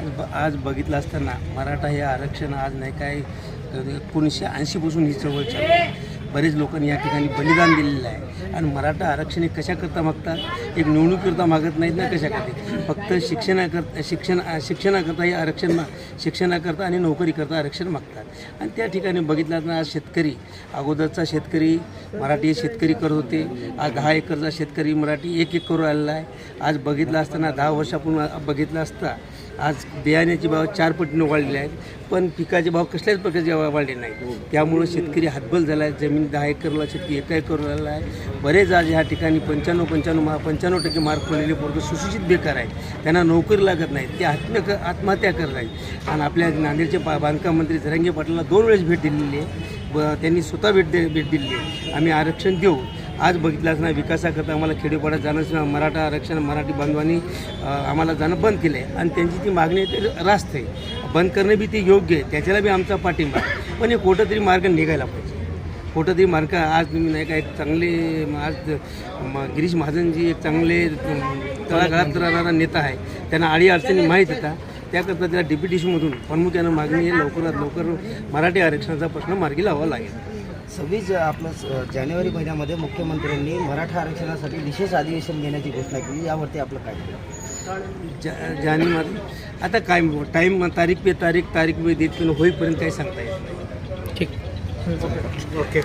आज ब आज बघितलं असताना मराठा हे आरक्षण आज नाही काय एकोणीसशे ऐंशीपासून ही चळवळ चालू बरेच लोकांनी या ठिकाणी बलिदान दिलेलं आहे. आणि मराठा आरक्षण हे कशाकरता मागतात? एक निवडणुकीकरता मागत नाहीत ना कशाकरता? फक्त शिक्षणाकरता शिक्षण शिक्षणाकरता हे आरक्षण मा शिक्षणाकरता आणि नोकरीकरता आरक्षण मागतात. आणि त्या ठिकाणी बघितलं असताना आज शेतकरी अगोदरचा शेतकरी मराठी शेतकरी करत होते. आज दहा एकरचा शेतकरी मराठी एक एक करू आलेला आहे. आज बघितलं असताना दहा वर्षापूर्वी बघितलं असता आज बियाण्याचे भाव चार पटीने वाढलेले आहेत पण पिकाचे भाव कसल्याच प्रकारचे वाढले नाही त्यामुळं शेतकरी हातबल झाला आहे जमीन दहा एकरला शेतकरी एका एकरला आहे. बरेच आज ह्या ठिकाणी पंच्याण्णव पंच्याण्णव मा पंच्याण्णव टक्के मार्क पडलेले पोरग सुशिक्षित बेकार आहेत. त्यांना नोकरी लागत नाही ते आत्म क आत्महत्या करत आहेत. आणि आपल्या नांदेडचे बांधकाम मंत्री जरंगे पाटलांना दोन वेळेस भेट दिलेली आहे. व त्यांनी स्वतः भेट दे भेट दिलेली आहे. आम्ही आरक्षण देऊ. आज बघितलं असणार विकासाकरता आम्हाला खेडेपाड्यात जाणं मराठा आरक्षण मराठी बांधवांनी आम्हाला जाणं बंद केलं आहे आणि त्यांची ती मागणी आहे ते रास्त आहे. बंद करणं बी ते योग्य आहे त्याच्याला बी आमचा पाठिंबा आहे. पण हे कुठंतरी मार्ग निघायला पाहिजे. कुठंतरी मार्ग आज तुम्ही नाही का एक चांगले आज म- गिरीश महाजनजी एक चांगले तळागाळात राहणारा नेता आहे. त्यांना आळी अडचणी माहीत होता त्याकरता त्याला डेप्युटेशनमधून प्रामुख्यानं मागणी आहे लवकरात लवकर मराठी आरक्षणाचा प्रश्न मार्गी लावावा लागेल. सव्वीस आपलं स- जानेवारी महिन्यामध्ये मुख्यमंत्र्यांनी मराठा आरक्षणासाठी विशेष अधिवेशन घेण्याची घोषणा केली. यावरती आपलं काय जा जानेवारी आता काय टाईम तारीख पे तारीख तारीख पे देत पण होईपर्यंत काही सांगता येत नाही. ठीक. ओके.